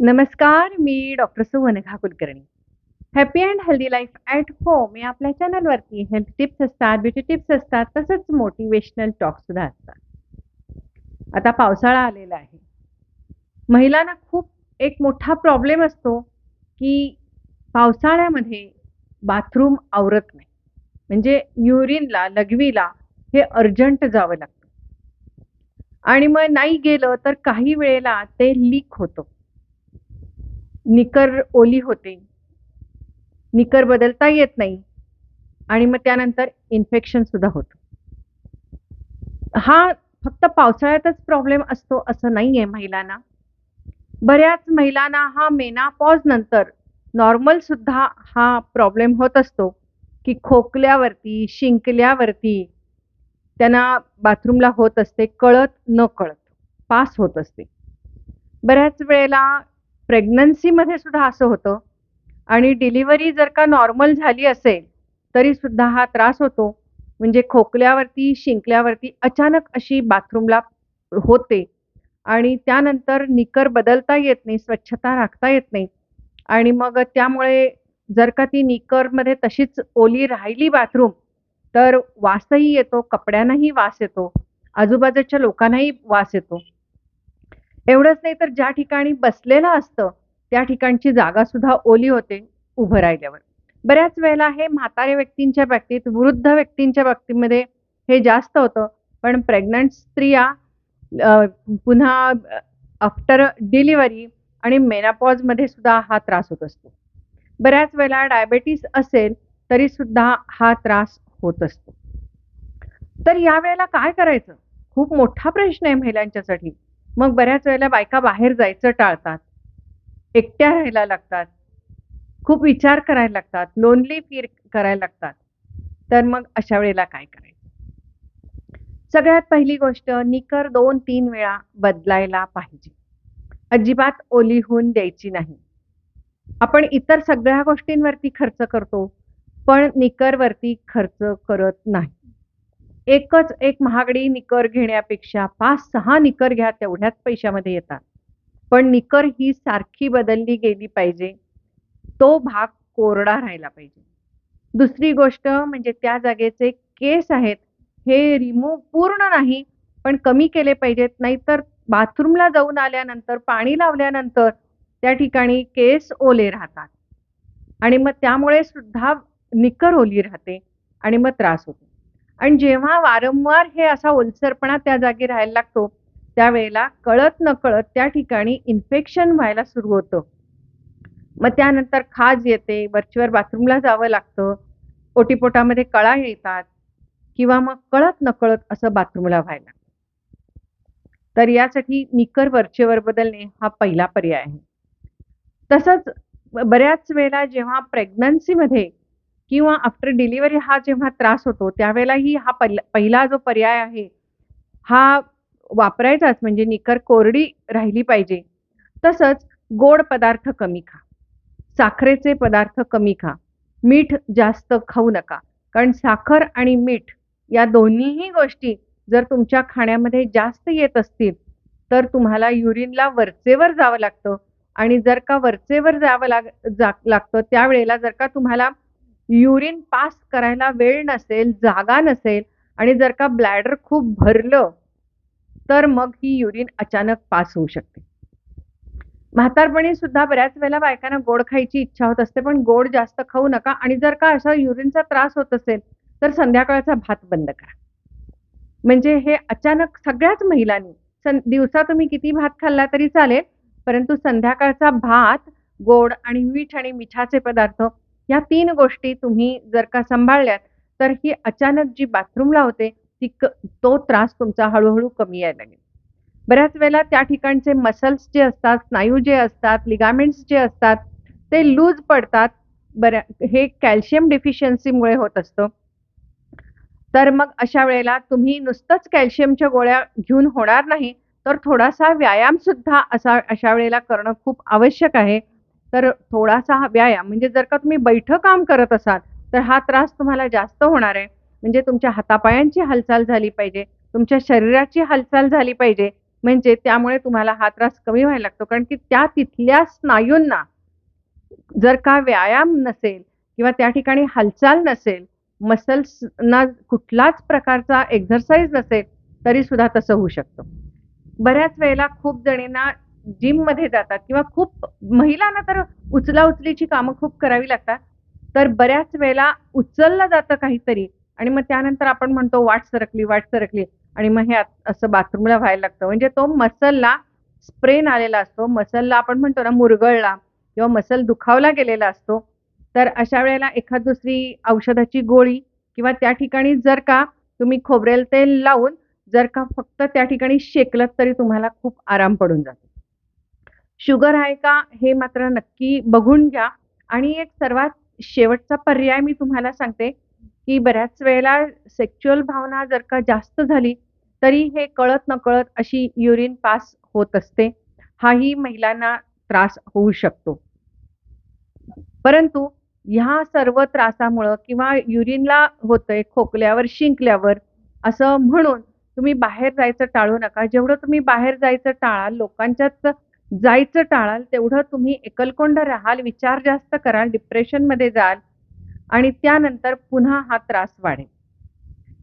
नमस्कार मी doctor सुवनघा Kulkarni. Happy and healthy life at home या आपल्या चॅनलवरती हेल्थ टिप्स असतात ब्युटी टिप्स असतात तसंच मोटिवेशनल टॉकसुद्धा असतात. आता पावसाळा आलेला आहे. महिलांना खूप एक मोठा प्रॉब्लेम असतो की पावसाळ्यामध्ये बाथरूम आवरत नाही. म्हणजे युरिनला लघवीला हे अर्जंट जावं लागतं. आणि मग नाही गेलं तर काही वेळेला ते लीक होतं. निकर ओली होते. निकर बदलता येत नाही. आणि मग त्यानंतर इन्फेक्शन सुद्धा होतं. हा फक्त पावसाळ्यातच प्रॉब्लेम असतो असं नाही आहे महिलांना. बऱ्याच महिलांना हा मेनापॉज नंतर नॉर्मल सुद्धा हा प्रॉब्लेम होत असतो. की खोकल्यावरती शिंकल्यावरती त्यांना बाथरूमला होत असते कळत न कळत पास होत असते. बऱ्याच वेळेला प्रेग्नन्सीमध्ये सुद्धा असं होतं. आणि डिलिव्हरी जर का नॉर्मल झाली असेल तरी सुद्धा हा त्रास होतो. म्हणजे खोकल्यावरती शिंकल्यावरती अचानक अशी बाथरूमला होते. आणि त्यानंतर निकर बदलता येत नाही स्वच्छता राखता येत नाही. आणि मग त्यामुळे जर का ती निकरमध्ये तशीच ओली राहिली बाथरूम तर वासही येतो कपड्यांनाही वास येतो. आजूबाजूच्या लोकांनाही वास येतो. एवढंच नाही तर ज्या ठिकाणी बसलेलं असतं त्या ठिकाणची जागा सुद्धा ओली होते उभं राहिल्यावर. बऱ्याच वेळेला हे म्हातारे व्यक्तींच्या बाबतीत वृद्ध व्यक्तींच्या बाबतीमध्ये हे जास्त होतं पण प्रेग्नंट स्त्रिया पुन्हा आफ्टर डिलिव्हरी आणि मेनापॉजमध्ये सुद्धा हा त्रास होत असतो. बऱ्याच वेळेला डायबेटीस असेल तरी सुद्धा हा त्रास होत असतो. तर या वेळेला काय करायचं? खूप मोठा प्रश्न आहे महिलांच्यासाठी. मग बऱ्याच वेळेला बायका बाहेर जायचं टाळतात. एकट्या राहायला लागतात. खूप विचार करायला लागतात. लोनली फील करायला लागतात. तर मग अशा वेळेला काय करायचं? सगळ्यात पहिली गोष्ट निकर दोन तीन वेळा बदलायला पाहिजे. अजिबात ओली होऊन द्यायची नाही. आपण इतर सगळ्या गोष्टींवरती खर्च करतो पण निकरवरती खर्च करत नाही. एकच एक महागडी निकर घेण्यापेक्षा पाच सहा निकर घ्या तेवढ्याच पैशामध्ये येतात. पण निकर ही सारखी बदलली गेली पाहिजे. तो भाग कोरडा राहिला पाहिजे. दुसरी गोष्ट म्हणजे त्या जागेचे केस आहेत हे रिमूव्ह पूर्ण नाही पण कमी केले पाहिजेत. नाहीतर बाथरूमला जाऊन आल्यानंतर पाणी लावल्यानंतर त्या ठिकाणी केस ओले राहतात. आणि मग त्यामुळे सुद्धा निकर ओली राहते आणि मग त्रास होतो. आणि जेव्हा वारंवार हे असा ओलसरपणा त्या जागी राहायला लागतो त्यावेळेला कळत नकळत त्या ठिकाणी इन्फेक्शन व्हायला सुरू होतं. मग त्यानंतर खाज येते वरचीवर बाथरूमला जावं लागतं ओटीपोटामध्ये कळा येतात किंवा मग कळत नकळत असं बाथरूमला व्हायला तर यासाठी निकर वरचेवर बदलणे हा पहिला पर्याय आहे. तसंच बऱ्याच वेळेला जेव्हा प्रेग्नन्सीमध्ये किंवा आफ्टर डिलिव्हरी हा जेव्हा त्रास होतो त्यावेळेलाही हा पहिला पहिला जो पर्याय आहे हा वापरायचाच. म्हणजे निकर कोरडी राहिली पाहिजे. तसंच गोड पदार्थ कमी खा. साखरेचे पदार्थ कमी खा. मीठ जास्त खाऊ नका. कारण साखर आणि मीठ या दोन्हीही गोष्टी जर तुमच्या खाण्यामध्ये जास्त येत असतील तर तुम्हाला युरिनला वरचेवर जावं लागतं. आणि जर का वरचेवर जावं लाग जा लागतं त्यावेळेला जर का तुम्हाला युरिन पास करायला वेळ नसेल जागा नसेल आणि जर का ब्लॅडर खूप भरलं तर मग ही युरिन अचानक पास होऊ शकते. म्हातारपणी सुद्धा बऱ्याच वेळेला बायकांना गोड खायची इच्छा होत असते पण गोड जास्त खाऊ नका आणि जर का असा युरिनचा त्रास होत असेल तर संध्याकाळचा भात बंद करा. म्हणजे हे अचानक सगळ्याच महिलांनी दिवसा तुम्ही किती भात खाल्ला तरी चालेल परंतु संध्याकाळचा भात गोड आणि मीठ आणि मिठाचे पदार्थ या तीन गोष्टी तुम्ही जर का सांभाळल्यात तर ही अचानक जी बाथरूमला होते ती क तो त्रास तुमचा हळूहळू कमी यायला लागेल. बऱ्याच वेळेला त्या ठिकाणचे मसल्स जे असतात स्नायू जे असतात लिगामेंट्स जे असतात ते लूज पडतात. बऱ्या हे कॅल्शियम डिफिशियन्सीमुळे होत असतं. तर मग अशा वेळेला तुम्ही नुसतंच कॅल्शियमच्या गोळ्या घेऊन होणार नाही तर थोडासा व्यायाम सुद्धा असा अशा वेळेला करणं खूप आवश्यक आहे. तर थोडासा हा व्यायाम म्हणजे जर का तुम्ही बैठं काम करत असाल तर हा त्रास तुम्हाला जास्त होणार आहे म्हणजे तुमच्या हातापायांची हालचाल झाली पाहिजे तुमच्या शरीराची हालचाल झाली पाहिजे म्हणजे त्यामुळे तुम्हाला हा त्रास कमी व्हायला लागतो. कारण की त्या तिथल्या स्नायूंना जर का व्यायाम नसेल किंवा त्या ठिकाणी हालचाल नसेल, मसल्सना कुठलाच प्रकारचा एक्झरसाइज नसेल, तरी सुद्धा तसं होऊ शकतं. बऱ्याच वेळेला खूप जणींना जिममध्ये जातात किंवा खूप महिलांना तर उचला-उचलीची कामं खूप करावी लागतात. तर बऱ्याच वेळेला उचललं जातं काहीतरी आणि मग त्यानंतर आपण म्हणतो वाट सरकली, वाट सरकली आणि मग हे असं बाथरूमला व्हायला लागतं. म्हणजे तो मसलला स्प्रेन आलेला असतो. मसलला आपण म्हणतो ना मुरगळला किंवा मसल दुखावला गेलेला असतो. तर अशा वेळेला एखाद दुसरी औषधाची गोळी किंवा त्या ठिकाणी जर का तुम्ही खोबरेल तेल लावून जर का फक्त त्या ठिकाणी शेकलत तरी तुम्हाला खूप आराम पडून जातो. शुगर आहे का? हे मात्र नक्की बघून घ्या आणि एक सर्वात शेवटचा पर्याय मी तुम्हाला सांगते, की बऱ्याच वेळेला सेक्च्युअल भावना जर का जास्त झाली, तरी हे कळत-नकळत अशी युरिन पास होत असते. हाही महिलांना त्रास होऊ शकतो. परंतु ह्या सर्व त्रासामुळं किंवा युरिनला होतंय, खोकल्यावर, शिंकल्यावर असं म्हणून तुम्ही बाहेर जायचं टाळू नका. जेवढं तुम्ही बाहेर जायचं टाळाल, लोकांच्याच जायचं टाळाल, तेवढं तुम्ही एकलकोंड राहाल, विचार जास्त कराल, डिप्रेशनमध्ये जाल आणि त्यानंतर पुन्हा हा त्रास वाढेल.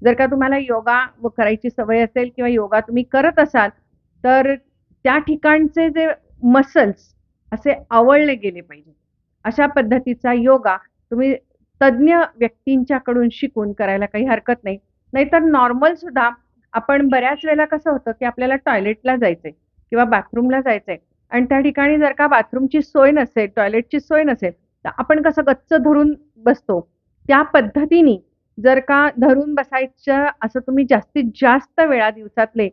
जर का तुम्हाला योगा व करायची सवय असेल किंवा योगा तुम्ही करत असाल, तर त्या ठिकाणचे जे मसल्स असे आवळले गेले पाहिजे अशा पद्धतीचा योगा तुम्ही तज्ञ व्यक्तींच्याकडून शिकून करायला काही हरकत नाही. नाहीतर नॉर्मल सुद्धा आपण बऱ्याच वेळेला कसं होतं, की आपल्याला टॉयलेटला जायचंय किंवा बाथरूमला जायचंय आणि त्या ठिकाणी जर का बाथरूमची सोय नसेल, टॉयलेटची सोय नसेल, तर आपण कसं गच्च धरून बसतो. त्या पद्धतीने जर का धरून बसायचं असं तुम्ही जास्तीत जास्त वेळा दिवसातले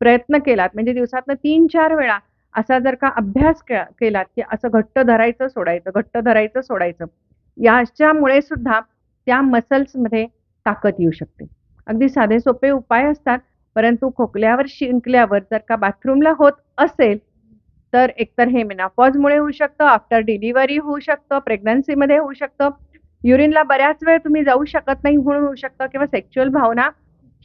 प्रयत्न केलात, म्हणजे दिवसातनं 3-4 वेळा असा जर का अभ्यास के केलात, की असं घट्ट धरायचं, सोडायचं, घट्ट धरायचं, सोडायचं. याच्यामुळे सुद्धा त्या मसल्समध्ये ताकद येऊ शकते. अगदी साधे सोपे उपाय असतात, परंतु खोकल्यावर, शिंकल्यावर जर का बाथरूमला होत असेल, तर एकतर हे मेनोपॉजमुळे होऊ शकतं, आफ्टर डिलिव्हरी होऊ शकतं, प्रेग्नन्सीमध्ये होऊ शकतं. युरिनला बऱ्याच वेळ तुम्ही जाऊ शकत नाही म्हणून होऊ शकतं किंवा सेक्च्युअल भावना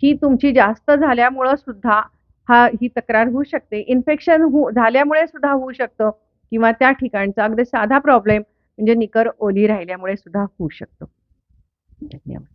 ही तुमची जास्त झाल्यामुळं सुद्धा हा ही तक्रार होऊ शकते. इन्फेक्शन हो झाल्यामुळे सुद्धा होऊ शकतं किंवा त्या ठिकाणचा अगदी साधा प्रॉब्लेम म्हणजे निकर ओली राहिल्यामुळे सुद्धा होऊ शकतो. धन्यवाद.